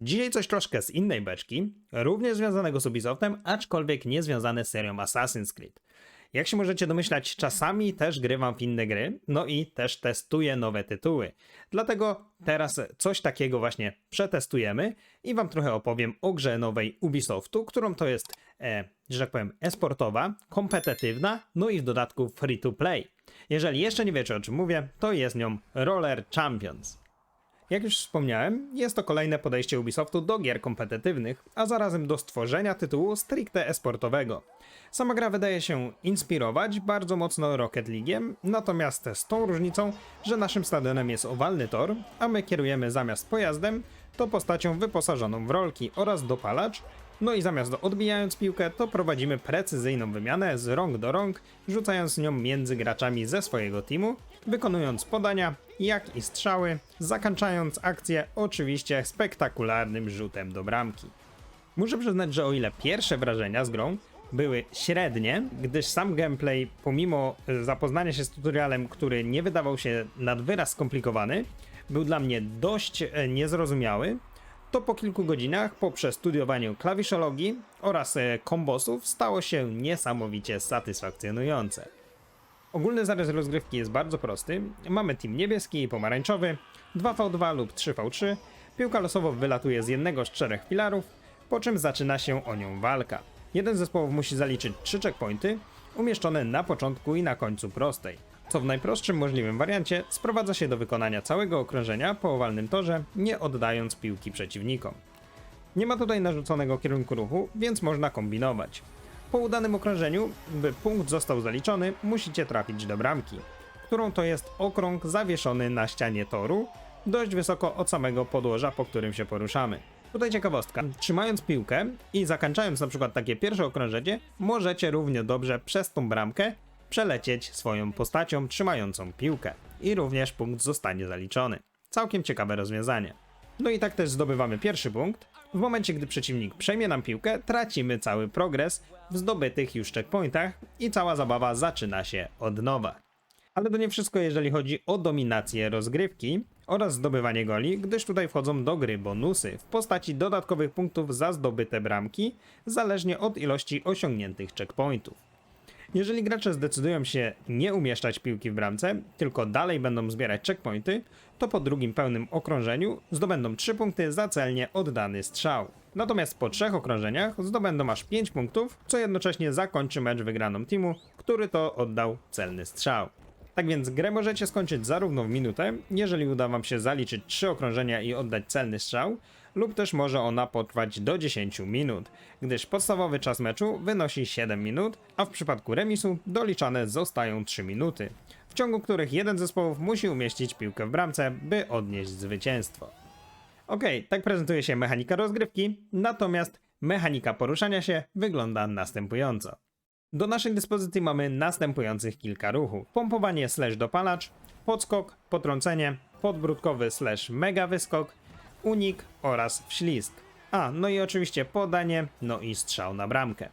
Dzisiaj coś troszkę z innej beczki, również związanego z Ubisoftem, aczkolwiek nie związane z serią Assassin's Creed. Jak się możecie domyślać, czasami też grywam w inne gry, no i też testuję nowe tytuły. Dlatego teraz coś takiego właśnie przetestujemy i wam trochę opowiem o grze nowej Ubisoftu, którą to jest, e, że tak powiem, esportowa, kompetytywna, no i w dodatku free to play. Jeżeli jeszcze nie wiecie o czym mówię, to jest nią Roller Champions. Jak już wspomniałem, jest to kolejne podejście Ubisoftu do gier kompetytywnych, a zarazem do stworzenia tytułu stricte esportowego. Sama gra wydaje się inspirować bardzo mocno Rocket League'iem, natomiast z tą różnicą, że naszym stadionem jest owalny tor, a my kierujemy zamiast pojazdem, to postacią wyposażoną w rolki oraz dopalacz, no i zamiast odbijając piłkę, to prowadzimy precyzyjną wymianę z rąk do rąk, rzucając nią między graczami ze swojego teamu, wykonując podania, jak i strzały, zakończając akcję oczywiście spektakularnym rzutem do bramki. Muszę przyznać, że o ile pierwsze wrażenia z grą były średnie, gdyż sam gameplay, pomimo e, zapoznania się z tutorialem, który nie wydawał się nad wyraz skomplikowany, był dla mnie dość e, niezrozumiały, to po kilku godzinach, po przestudiowaniu klawiszologii oraz e, kombosów, stało się niesamowicie satysfakcjonujące. Ogólny zarys rozgrywki jest bardzo prosty. Mamy team niebieski i pomarańczowy, 2v2 lub 3v3. Piłka losowo wylatuje z jednego z czterech filarów, po czym zaczyna się o nią walka. Jeden z zespołów musi zaliczyć 3 checkpointy, umieszczone na początku i na końcu prostej. Co w najprostszym możliwym wariancie sprowadza się do wykonania całego okrążenia po owalnym torze, nie oddając piłki przeciwnikom. Nie ma tutaj narzuconego kierunku ruchu, więc można kombinować. Po udanym okrążeniu, by punkt został zaliczony, musicie trafić do bramki, którą to jest okrąg zawieszony na ścianie toru, dość wysoko od samego podłoża, po którym się poruszamy. Tutaj ciekawostka. Trzymając piłkę i zakończając na przykład takie pierwsze okrążenie, możecie równie dobrze przez tą bramkę przelecieć swoją postacią trzymającą piłkę. I również punkt zostanie zaliczony. Całkiem ciekawe rozwiązanie. No i tak też zdobywamy pierwszy punkt. W momencie, gdy przeciwnik przejmie nam piłkę, tracimy cały progres w zdobytych już checkpointach i cała zabawa zaczyna się od nowa. Ale to nie wszystko, jeżeli chodzi o dominację rozgrywki oraz zdobywanie goli, gdyż tutaj wchodzą do gry bonusy w postaci dodatkowych punktów za zdobyte bramki, zależnie od ilości osiągniętych checkpointów. Jeżeli gracze zdecydują się nie umieszczać piłki w bramce, tylko dalej będą zbierać checkpointy, to po drugim pełnym okrążeniu zdobędą 3 punkty za celnie oddany strzał. Natomiast po trzech okrążeniach zdobędą aż 5 punktów, co jednocześnie zakończy mecz wygraną teamu, który to oddał celny strzał. Tak więc grę możecie skończyć zarówno w minutę, jeżeli uda wam się zaliczyć 3 okrążenia i oddać celny strzał, lub też może ona potrwać do 10 minut, gdyż podstawowy czas meczu wynosi 7 minut, a w przypadku remisu doliczane zostają 3 minuty, w ciągu których jeden z zespołów musi umieścić piłkę w bramce, by odnieść zwycięstwo. Okej, tak prezentuje się mechanika rozgrywki, natomiast mechanika poruszania się wygląda następująco. Do naszej dyspozycji mamy następujących kilka ruchów. Pompowanie slash dopalacz, podskok, potrącenie, podbródkowy slash mega wyskok, unik oraz wślizg. A, no i oczywiście podanie, no i strzał na bramkę.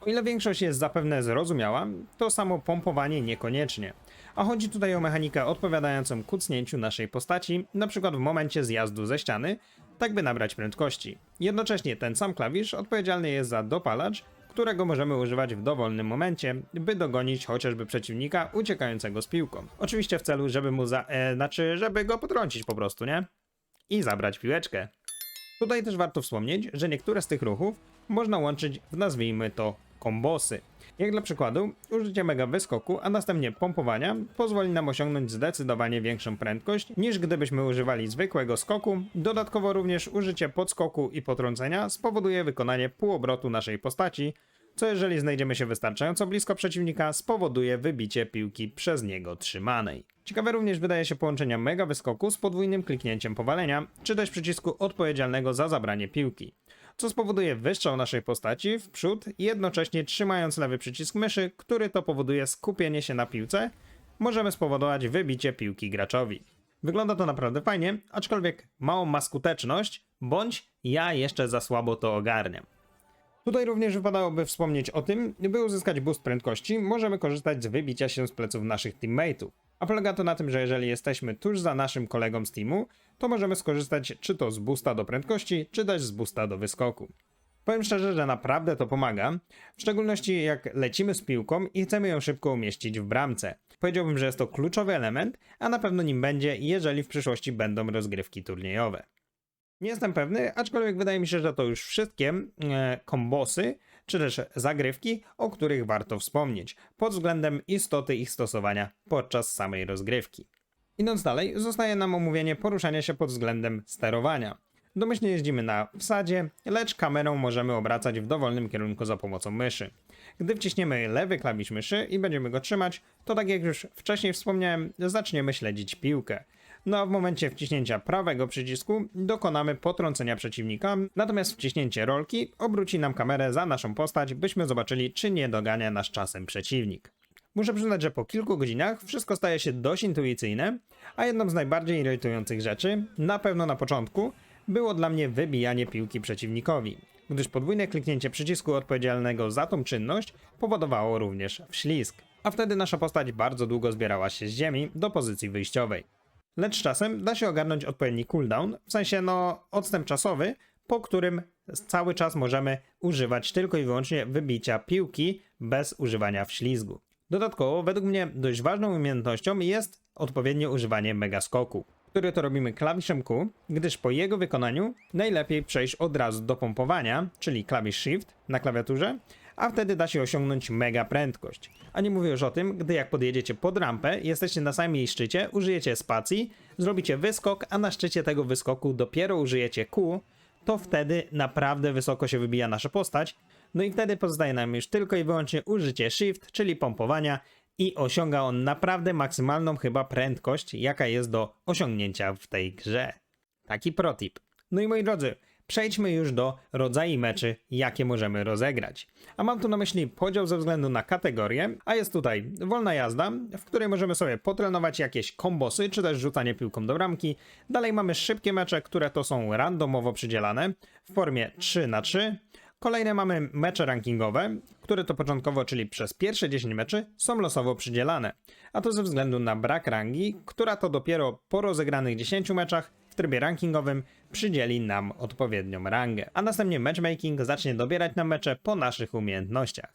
O ile większość jest zapewne zrozumiała, to samo pompowanie niekoniecznie. A chodzi tutaj o mechanikę odpowiadającą kucnięciu naszej postaci, przykład w momencie zjazdu ze ściany, tak by nabrać prędkości. Jednocześnie ten sam klawisz odpowiedzialny jest za dopalacz, którego możemy używać w dowolnym momencie, by dogonić chociażby przeciwnika uciekającego z piłką. Oczywiście w celu, żeby mu za... E, znaczy, żeby go potrącić po prostu, nie? I zabrać piłeczkę. Tutaj też warto wspomnieć, że niektóre z tych ruchów można łączyć w nazwijmy to kombosy. Jak dla przykładu, użycie mega wyskoku, a następnie pompowania pozwoli nam osiągnąć zdecydowanie większą prędkość niż gdybyśmy używali zwykłego skoku. Dodatkowo również użycie podskoku i potrącenia spowoduje wykonanie półobrotu naszej postaci, co jeżeli znajdziemy się wystarczająco blisko przeciwnika, spowoduje wybicie piłki przez niego trzymanej. Ciekawe również wydaje się połączenia mega wyskoku z podwójnym kliknięciem powalenia, czy też przycisku odpowiedzialnego za zabranie piłki, co spowoduje wystrzał naszej postaci w przód, jednocześnie trzymając lewy przycisk myszy, który to powoduje skupienie się na piłce, możemy spowodować wybicie piłki graczowi. Wygląda to naprawdę fajnie, aczkolwiek małą ma skuteczność, bądź ja jeszcze za słabo to ogarniam. Tutaj również wypadałoby wspomnieć o tym, by uzyskać boost prędkości, możemy korzystać z wybicia się z pleców naszych teammateów. A polega to na tym, że jeżeli jesteśmy tuż za naszym kolegą z teamu, to możemy skorzystać czy to z boosta do prędkości, czy też z boosta do wyskoku. Powiem szczerze, że naprawdę to pomaga, w szczególności jak lecimy z piłką i chcemy ją szybko umieścić w bramce. Powiedziałbym, że jest to kluczowy element, a na pewno nim będzie, jeżeli w przyszłości będą rozgrywki turniejowe. Nie jestem pewny, aczkolwiek wydaje mi się, że to już wszystkie e, kombosy, czy też zagrywki, o których warto wspomnieć, pod względem istoty ich stosowania podczas samej rozgrywki. Idąc dalej, zostaje nam omówienie poruszania się pod względem sterowania. Domyślnie jeździmy na wsadzie, lecz kamerą możemy obracać w dowolnym kierunku za pomocą myszy. Gdy wciśniemy lewy klawisz myszy i będziemy go trzymać, to tak jak już wcześniej wspomniałem, zaczniemy śledzić piłkę. No a w momencie wciśnięcia prawego przycisku dokonamy potrącenia przeciwnika, natomiast wciśnięcie rolki obróci nam kamerę za naszą postać, byśmy zobaczyli, czy nie dogania nas czasem przeciwnik. Muszę przyznać, że po kilku godzinach wszystko staje się dość intuicyjne, a jedną z najbardziej irytujących rzeczy, na pewno na początku, było dla mnie wybijanie piłki przeciwnikowi, gdyż podwójne kliknięcie przycisku odpowiedzialnego za tą czynność powodowało również wślizg, a wtedy nasza postać bardzo długo zbierała się z ziemi do pozycji wyjściowej. Lecz czasem da się ogarnąć odpowiedni cooldown, w sensie no odstęp czasowy, po którym cały czas możemy używać tylko i wyłącznie wybicia piłki bez używania wślizgu. Dodatkowo, według mnie dość ważną umiejętnością jest odpowiednie używanie megaskoku, który to robimy klawiszem Q, gdyż po jego wykonaniu najlepiej przejść od razu do pompowania, czyli klawisz Shift na klawiaturze, a wtedy da się osiągnąć mega prędkość. A nie mówię już o tym, gdy jak podjedziecie pod rampę, jesteście na samym jej szczycie, użyjecie spacji, zrobicie wyskok, a na szczycie tego wyskoku dopiero użyjecie Q, to wtedy naprawdę wysoko się wybija nasza postać. No i wtedy pozostaje nam już tylko i wyłącznie użycie Shift, czyli pompowania i osiąga on naprawdę maksymalną chyba prędkość, jaka jest do osiągnięcia w tej grze. Taki protip. No i moi drodzy, przejdźmy już do rodzaju meczy, jakie możemy rozegrać. A mam tu na myśli podział ze względu na kategorię, a jest tutaj wolna jazda, w której możemy sobie potrenować jakieś kombosy, czy też rzucanie piłką do bramki. Dalej mamy szybkie mecze, które to są randomowo przydzielane w formie 3 na 3 Kolejne mamy mecze rankingowe, które to początkowo, czyli przez pierwsze 10 meczy, są losowo przydzielane. A to ze względu na brak rangi, która to dopiero po rozegranych 10 meczach w trybie rankingowym przydzieli nam odpowiednią rangę. A następnie matchmaking zacznie dobierać nam mecze po naszych umiejętnościach.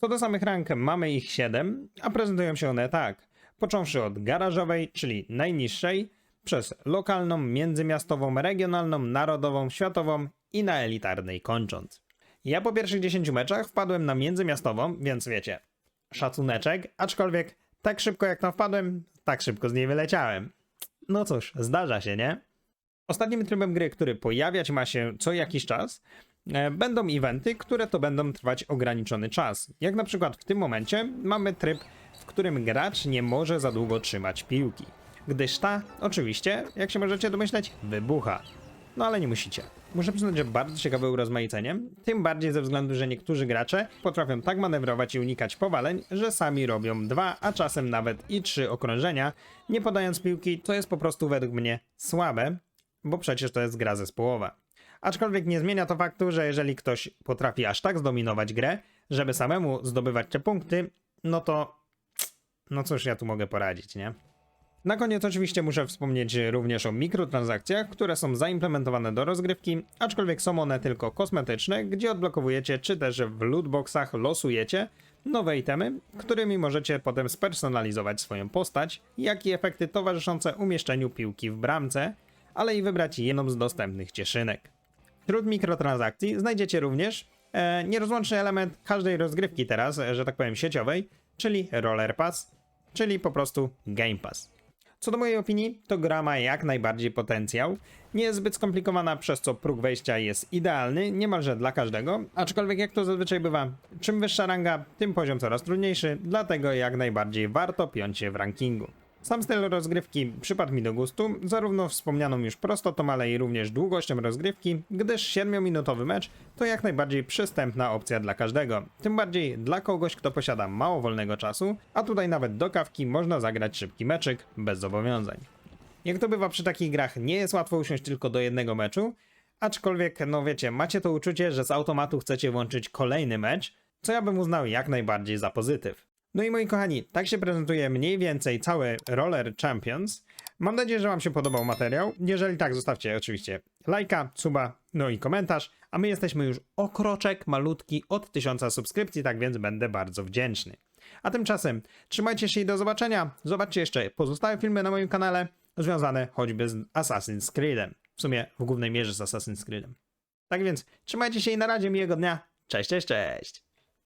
Co do samych rank, mamy ich 7, a prezentują się one tak. Począwszy od garażowej, czyli najniższej, przez lokalną, międzymiastową, regionalną, narodową, światową i na elitarnej kończąc. Ja po pierwszych 10 meczach wpadłem na międzymiastową, więc wiecie, szacuneczek, aczkolwiek tak szybko jak tam wpadłem, tak szybko z niej wyleciałem. No cóż, zdarza się, nie? Ostatnim trybem gry, który pojawiać ma się co jakiś czas, e, będą eventy, które to będą trwać ograniczony czas. Jak na przykład w tym momencie mamy tryb, w którym gracz nie może za długo trzymać piłki. Gdyż ta, oczywiście, jak się możecie domyśleć, wybucha. No ale nie musicie. Muszę przyznać, że bardzo ciekawe urozmaicenie, tym bardziej ze względu, że niektórzy gracze potrafią tak manewrować i unikać powaleń, że sami robią dwa, a czasem nawet i trzy okrążenia, nie podając piłki, co jest po prostu według mnie słabe, bo przecież to jest gra zespołowa. Aczkolwiek nie zmienia to faktu, że jeżeli ktoś potrafi aż tak zdominować grę, żeby samemu zdobywać te punkty, no to no cóż ja tu mogę poradzić, nie? Na koniec oczywiście muszę wspomnieć również o mikrotransakcjach, które są zaimplementowane do rozgrywki, aczkolwiek są one tylko kosmetyczne, gdzie odblokowujecie czy też w lootboxach losujecie nowe itemy, którymi możecie potem spersonalizować swoją postać, jak i efekty towarzyszące umieszczeniu piłki w bramce, ale i wybrać jedną z dostępnych cieszynek. Wśród mikrotransakcji znajdziecie również e, nierozłączny element każdej rozgrywki teraz, że tak powiem sieciowej, czyli Roller Pass, czyli po prostu Game Pass. Co do mojej opinii, to gra ma jak najbardziej potencjał. Nie jest zbyt skomplikowana, przez co próg wejścia jest idealny, niemalże dla każdego, aczkolwiek jak to zazwyczaj bywa, czym wyższa ranga, tym poziom coraz trudniejszy, dlatego jak najbardziej warto piąć się w rankingu. Sam styl rozgrywki przypadł mi do gustu, zarówno wspomnianą już prostotą, ale i również długością rozgrywki, gdyż 7-minutowy mecz to jak najbardziej przystępna opcja dla każdego. Tym bardziej dla kogoś, kto posiada mało wolnego czasu, a tutaj nawet do kawki można zagrać szybki meczyk bez zobowiązań. Jak to bywa przy takich grach, nie jest łatwo usiąść tylko do jednego meczu, aczkolwiek, no wiecie, macie to uczucie, że z automatu chcecie włączyć kolejny mecz, co ja bym uznał jak najbardziej za pozytyw. No i moi kochani, tak się prezentuje mniej więcej cały Roller Champions. Mam nadzieję, że Wam się podobał materiał. Jeżeli tak, zostawcie oczywiście lajka, suba, no i komentarz. A my jesteśmy już o kroczek malutki od 1000 subskrypcji, tak więc będę bardzo wdzięczny. A tymczasem trzymajcie się i do zobaczenia. Zobaczcie jeszcze pozostałe filmy na moim kanale związane choćby z Assassin's Creedem. W sumie w głównej mierze z Assassin's Creedem. Tak więc trzymajcie się i na razie miłego dnia. Cześć, cześć, cześć.